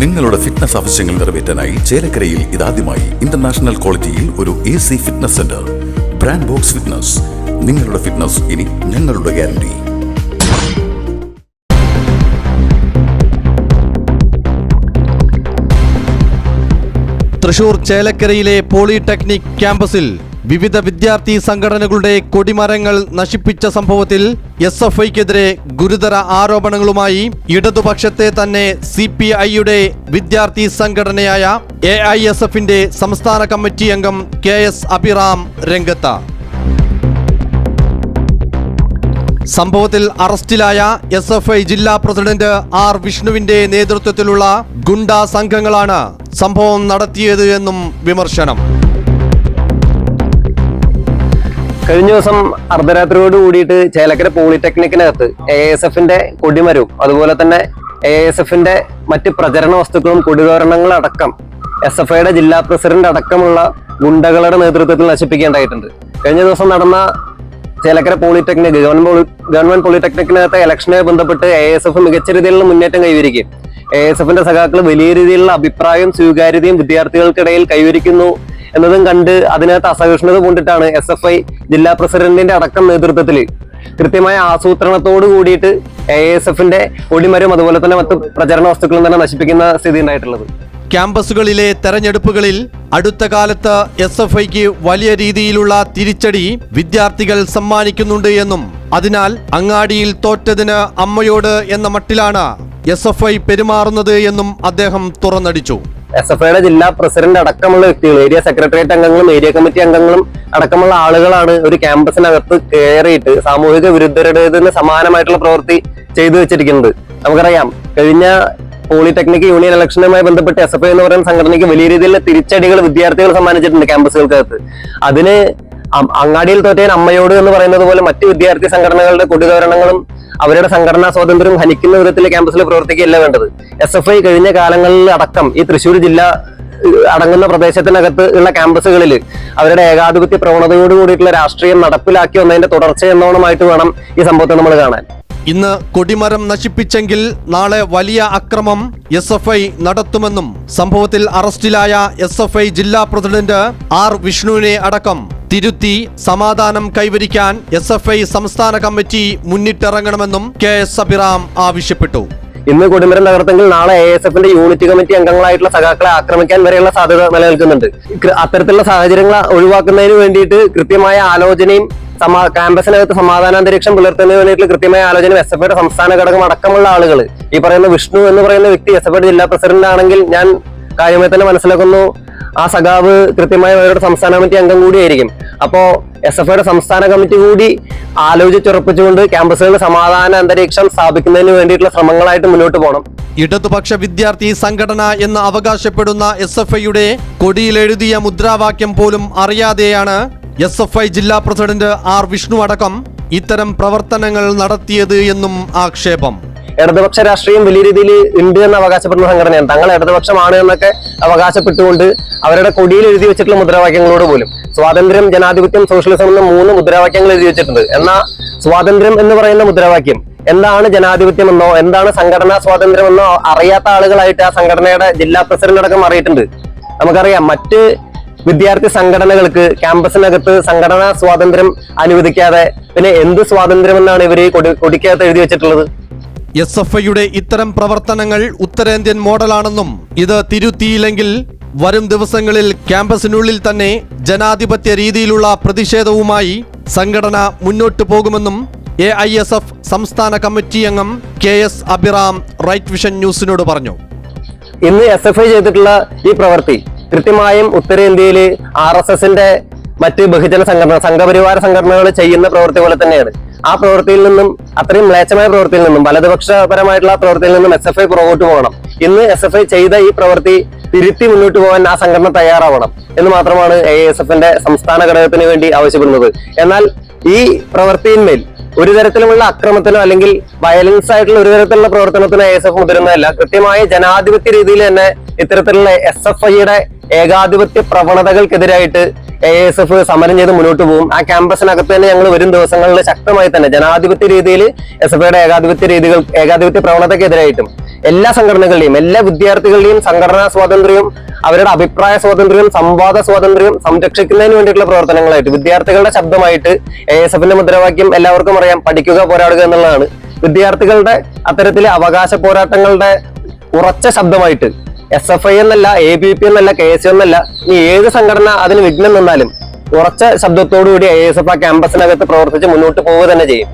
നിങ്ങളുടെ ഫിറ്റ്നസ് ആവശ്യങ്ങൾ നിറവേറ്റാനായി ചേലക്കരയിൽ ഇതാദ്യമായി ഇന്റർനാഷണൽ ക്വാളിറ്റിയിൽ ഒരു A C fitness centre brand box fitness നിങ്ങളുടെ ഫിറ്റ്നസ് ഇനി ഞങ്ങളുടെ ഗ്യാരണ്ടി തൃശൂർ ചേലക്കരയിലെ പോളിടെക്നിക് ക്യാമ്പസിൽ വിവിധ വിദ്യാർത്ഥി സംഘടനകളുടെ കൊടിമരങ്ങൾ നശിപ്പിച്ച സംഭവത്തിൽ എസ് എഫ് ഐക്കെതിരെ ഗുരുതര ആരോപണങ്ങളുമായി ഇടതുപക്ഷത്തെ തന്നെ സി പി ഐയുടെ വിദ്യാർത്ഥി സംഘടനയായ എ ഐ എസ് എഫിന്റെ സംസ്ഥാന കമ്മിറ്റി അംഗം കെ എസ് അഭിറാം രംഗത്ത്. സംഭവത്തിൽ അറസ്റ്റിലായ എസ് എഫ് ഐ ജില്ലാ പ്രസിഡന്റ് ആർ വിഷ്ണുവിന്റെ നേതൃത്വത്തിലുള്ള ഗുണ്ട സംഘങ്ങളാണ് സംഭവം നടത്തിയത് എന്നും വിമർശനം. കഴിഞ്ഞ ദിവസം അർദ്ധരാത്രിയോട് കൂടിയിട്ട് ചേലക്കര പോളിടെക്നിക്കിനകത്ത് എ എസ് എഫിന്റെ കൊടിമരവും അതുപോലെ തന്നെ എ എസ് എഫിന്റെ മറ്റ് പ്രചരണ വസ്തുക്കളും കൊടിതോരണങ്ങളും അടക്കം എസ് എഫ് ഐയുടെ ജില്ലാ പ്രസിഡന്റ് അടക്കമുള്ള ഗുണ്ടകളുടെ നേതൃത്വത്തിൽ നശിപ്പിക്കേണ്ടതായിട്ടുണ്ട്. കഴിഞ്ഞ ദിവസം നടന്ന ചേലക്കര പോളിടെക്നിക് ഗവൺമെന്റ് ഗവൺമെന്റ് പോളിടെക്നിക്കിനകത്തെ ഇലക്ഷനെ ബന്ധപ്പെട്ട് എ എസ് എഫ് മികച്ച രീതിയിലുള്ള മുന്നേറ്റം കൈവരിക്കും എ എസ് എഫിന്റെ സഖാക്കൾ വലിയ രീതിയിലുള്ള അഭിപ്രായവും സ്വീകാര്യതയും വിദ്യാർത്ഥികൾക്കിടയിൽ കൈവരിക്കുന്നു എന്നതും കണ്ട് അതിനകത്ത് അസഹിഷ്ണുത കൊണ്ടിട്ടാണ് എസ് എഫ് ഐ ജില്ലാ പ്രസിഡന്റിന്റെ അടക്കം നേതൃത്വത്തിൽ കൃത്യമായ ആസൂത്രണത്തോട് കൂടിയിട്ട് എ എസ് എഫിന്റെ ഒടിമരും അതുപോലെ തന്നെ മറ്റു പ്രചരണ വസ്തുക്കളും തന്നെ നശിപ്പിക്കുന്ന സ്ഥിതി ഉണ്ടായിട്ടുള്ളത്. ക്യാമ്പസുകളിലെ തെരഞ്ഞെടുപ്പുകളിൽ അടുത്ത കാലത്ത് എസ് എഫ് ഐക്ക് വലിയ രീതിയിലുള്ള തിരിച്ചടി വിദ്യാർത്ഥികൾ സമ്മാനിക്കുന്നുണ്ട് എന്നും അതിനാൽ അങ്ങാടിയിൽ തോറ്റതിന് അമ്മയോട് എന്ന മട്ടിലാണ് എസ് എഫ് ഐ പെരുമാറുന്നത് എന്നും അദ്ദേഹം തുറന്നടിച്ചു. എസ് എഫ് ഐയുടെ ജില്ലാ പ്രസിഡന്റ് അടക്കമുള്ള വ്യക്തികൾ ഏരിയ സെക്രട്ടേറിയറ്റ് അംഗങ്ങളും ഏരിയ കമ്മിറ്റി അംഗങ്ങളും അടക്കമുള്ള ആളുകളാണ് ഒരു ക്യാമ്പസിനകത്ത് കയറിയിട്ട് സാമൂഹിക വിരുദ്ധരുടേതിന് സമാനമായിട്ടുള്ള പ്രവൃത്തി ചെയ്തു വെച്ചിരിക്കുന്നത്. നമുക്കറിയാം കഴിഞ്ഞ പോളിടെക്നിക് യൂണിയൻ ഇലക്ഷനുമായി ബന്ധപ്പെട്ട് എസ് എഫ് ഐ എന്ന് പറയുന്ന സംഘടനയ്ക്ക് വലിയ രീതിയിലുള്ള തിരിച്ചടികൾ വിദ്യാർത്ഥികൾ സമ്മാനിച്ചിട്ടുണ്ട് ക്യാമ്പസുകൾക്കകത്ത്. അതിന് അങ്ങാടിയിൽ തോറ്റേൻ അമ്മയോട് എന്ന് പറയുന്നത് പോലെ മറ്റ് വിദ്യാർത്ഥി സംഘടനകളുടെ കൊടിതോരണങ്ങളും അവരുടെ സംഘടനാ സ്വാതന്ത്ര്യം ഹനിക്കുന്ന വിധത്തിൽ ക്യാമ്പസിൽ പ്രവർത്തിക്കുകയല്ല വേണ്ടത്. എസ് എഫ് ഐ കഴിഞ്ഞ കാലങ്ങളിൽ അടക്കം ഈ തൃശ്ശൂർ ജില്ല അടങ്ങുന്ന പ്രദേശത്തിനകത്ത് ഉള്ള ക്യാമ്പസുകളിൽ അവരുടെ ഏകാധിപത്യ പ്രവണതയോട് കൂടിയിട്ടുള്ള രാഷ്ട്രീയം നടപ്പിലാക്കി വന്നതിന്റെ തുടർച്ച എന്നോണമായിട്ട് വേണം ഈ സംഭവത്തെ നമ്മൾ കാണാൻ. ഇന്ന് കൊടിമരം നശിപ്പിച്ചെങ്കിൽ നാളെ വലിയ അക്രമം എസ് എഫ് ഐ നടത്തുമെന്നും സംഭവത്തിൽ അറസ്റ്റിലായ എസ് എഫ് ഐ ജില്ലാ പ്രസിഡന്റ് ആർ വിഷ്ണുവിനെ അടക്കം തിരുത്തി സമാധാനം കൈവരിക്കാൻ എസ് എഫ് ഐ സംസ്ഥാന കമ്മിറ്റി മുന്നിട്ടിറങ്ങണമെന്നും കെ എസ് അഭിറാം ആവശ്യപ്പെട്ടു. ഇന്ന് കൊടിമരം തകർത്തെങ്കിൽ നാളെ എ എസ് എഫിന്റെ യൂണിറ്റ് കമ്മിറ്റി അംഗങ്ങളായിട്ടുള്ള സഖാക്കളെ ആക്രമിക്കാൻ വരെയുള്ള സാധ്യത നിലനിൽക്കുന്നുണ്ട്. അത്തരത്തിലുള്ള സാഹചര്യങ്ങൾ ഒഴിവാക്കുന്നതിന് വേണ്ടിയിട്ട് കൃത്യമായ ആലോചനയും സമാ ക്യാമ്പസിനകത്ത് സമാധാനാന്തരീക്ഷം പുലർത്തുന്നതിന് വേണ്ടിയിട്ടുള്ള കൃത്യമായ ആലോചന എസ് എഫ് ഐയുടെ സംസ്ഥാന ഘടകം അടക്കമുള്ള ആളുകൾ ഈ പറയുന്ന വിഷ്ണു എന്ന് പറയുന്ന വ്യക്തി എസ് എഫ് ഐയുടെ ജില്ലാ പ്രസിഡന്റ് ആണെങ്കിൽ ഞാൻ കാര്യമായി തന്നെ മനസ്സിലാക്കുന്നു. ആ സഖാവ് കൃത്യമായി അവരുടെ സംസ്ഥാന കമ്മിറ്റി അംഗം കൂടിയായിരിക്കും. അപ്പോൾ എസ് എഫ് ഐയുടെ സംസ്ഥാന കമ്മിറ്റി കൂടി ആലോചിച്ചുറപ്പിച്ചുകൊണ്ട് ക്യാമ്പസുകളിൽ സമാധാന അന്തരീക്ഷം സ്ഥാപിക്കുന്നതിന് വേണ്ടിയിട്ടുള്ള ശ്രമങ്ങളായിട്ട് മുന്നോട്ട് പോകണം. ഇടതുപക്ഷ വിദ്യാർത്ഥി സംഘടന എന്ന് അവകാശപ്പെടുന്ന എസ് എഫ് ഐയുടെ കൊടിയിലെഴുതിയ മുദ്രാവാക്യം പോലും അറിയാതെയാണ് എസ് എഫ് ഐ ജില്ലാ പ്രസിഡന്റ് ആർ വിഷ്ണു അടക്കം ഇത്തരം പ്രവർത്തനങ്ങൾ നടത്തിയത് എന്നും ആക്ഷേപം. ഇടതുപക്ഷ രാഷ്ട്രീയം വലിയ രീതിയിൽ ഉണ്ട് എന്ന് അവകാശപ്പെടുന്ന സംഘടനയാണ്. തങ്ങൾ ഇടതുപക്ഷമാണ് എന്നൊക്കെ അവകാശപ്പെട്ടുകൊണ്ട് അവരുടെ കൊടിയിൽ എഴുതി വെച്ചിട്ടുള്ള മുദ്രാവാക്യങ്ങളോട് പോലും സ്വാതന്ത്ര്യം ജനാധിപത്യം സോഷ്യലിസം എന്ന മൂന്ന് മുദ്രാവാക്യങ്ങൾ എഴുതി വെച്ചിട്ടുണ്ട്. എന്നാൽ സ്വാതന്ത്ര്യം എന്ന് പറയുന്ന മുദ്രാവാക്യം എന്താണ് ജനാധിപത്യം എന്നോ എന്താണ് സംഘടനാ സ്വാതന്ത്ര്യം എന്നോ അറിയാത്ത ആളുകളായിട്ട് ആ സംഘടനയുടെ ജില്ലാ പ്രസിഡന്റ് അടക്കം അറിയിട്ടുണ്ട്. നമുക്കറിയാം മറ്റ് വിദ്യാർത്ഥി സംഘടനകൾക്ക് ക്യാമ്പസിനകത്ത് സംഘടനാ സ്വാതന്ത്ര്യം അനുവദിക്കാതെ പിന്നെ എന്ത് സ്വാതന്ത്ര്യം എന്നാണ് കൊടി കൊടിക്കകത്ത് എഴുതി വെച്ചിട്ടുള്ളത്? എസ് എഫ് ഐയുടെ ഇത്തരം പ്രവർത്തനങ്ങൾ ഉത്തരേന്ത്യൻ മോഡലാണെന്നും ഇത് തിരുത്തിയില്ലെങ്കിൽ വരും ദിവസങ്ങളിൽ ക്യാമ്പസിനുള്ളിൽ തന്നെ ജനാധിപത്യ രീതിയിലുള്ള പ്രതിഷേധവുമായി സംഘടന മുന്നോട്ടു പോകുമെന്നും എ ഐ എസ് എഫ് സംസ്ഥാന കമ്മിറ്റി അംഗം K S Abhiram right vision ന്യൂസിനോട് പറഞ്ഞു. ഇന്ന് എസ് എഫ് ഐ ചെയ്തിട്ടുള്ള ഈ പ്രവൃത്തി കൃത്യമായും ഉത്തരേന്ത്യയിൽ ആർ എസ് എസിന്റെ മറ്റ് ബഹുജന സംഘടന സംഘപരിവാര സംഘടനകൾ ചെയ്യുന്ന പ്രവൃത്തി പോലെ തന്നെയാണ്. ആ പ്രവൃത്തിയിൽ നിന്നും അത്രയും മ്ലേച്ഛമായ പ്രവൃത്തിയിൽ നിന്നും വലതുപക്ഷപരമായിട്ടുള്ള പ്രവൃത്തിയിൽ നിന്നും എസ് എഫ് ഐ പുറകോട്ട് പോകണം. ഇന്ന് എസ് എഫ് ഐ ചെയ്ത ഈ പ്രവൃത്തി തിരുത്തി മുന്നോട്ട് പോകാൻ ആ സംഘടന തയ്യാറാവണം എന്ന് മാത്രമാണ് എ എസ് എഫിന്റെ സംസ്ഥാന ഘടകത്തിന് വേണ്ടി ആവശ്യപ്പെടുന്നത്. എന്നാൽ ഈ പ്രവൃത്തിയിന്മേൽ ഒരു തരത്തിലുമുള്ള അക്രമത്തിനോ അല്ലെങ്കിൽ വയലൻസ് ആയിട്ടുള്ള ഒരു തരത്തിലുള്ള പ്രവർത്തനത്തിനോ എസ് എഫ് മുതിരുന്നതല്ല. കൃത്യമായ ജനാധിപത്യ രീതിയിൽ തന്നെ ഇത്തരത്തിലുള്ള എസ് എഫ് ഐയുടെ ഏകാധിപത്യ പ്രവണതകൾക്കെതിരായിട്ട് എ എസ് എഫ് സമരം ചെയ്ത് മുന്നോട്ട് പോകും. ആ ക്യാമ്പസിനകത്ത് തന്നെ ഞങ്ങൾ വരും ദിവസങ്ങളിൽ ശക്തമായി തന്നെ ജനാധിപത്യ രീതിയിൽ എസ് എഫ് ഐയുടെ ഏകാധിപത്യ രീതികൾ ഏകാധിപത്യ പ്രവണതയ്ക്കെതിരായിട്ടും എല്ലാ സംഘടനകളുടെയും എല്ലാ വിദ്യാർത്ഥികളുടെയും സംഘടനാ സ്വാതന്ത്ര്യവും അവരുടെ അഭിപ്രായ സ്വാതന്ത്ര്യവും സംവാദ സ്വാതന്ത്ര്യവും സംരക്ഷിക്കുന്നതിന് വേണ്ടിയിട്ടുള്ള പ്രവർത്തനങ്ങളായിട്ട് വിദ്യാർത്ഥികളുടെ ശബ്ദമായിട്ട് എ എസ് എഫിന്റെ മുദ്രാവാക്യം എല്ലാവർക്കും അറിയാം. പഠിക്കുക പോരാടുക എന്നുള്ളതാണ്. വിദ്യാർത്ഥികളുടെ അത്തരത്തിലെ അവകാശ പോരാട്ടങ്ങളുടെ ഉറച്ച ശബ്ദമായിട്ട് എസ് എഫ് ഐ എന്നല്ല എ ബി പി എന്നല്ല കെ എസ് എന്നല്ല ഇനി ഏത് സംഘടന അതിന് വിഘ്നം നിന്നാലും ഉറച്ച ശബ്ദത്തോടുകൂടി എ എസ് എഫ് ആ ക്യാമ്പസിനകത്ത് പ്രവർത്തിച്ച് മുന്നോട്ട് പോവുക തന്നെ ചെയ്യും.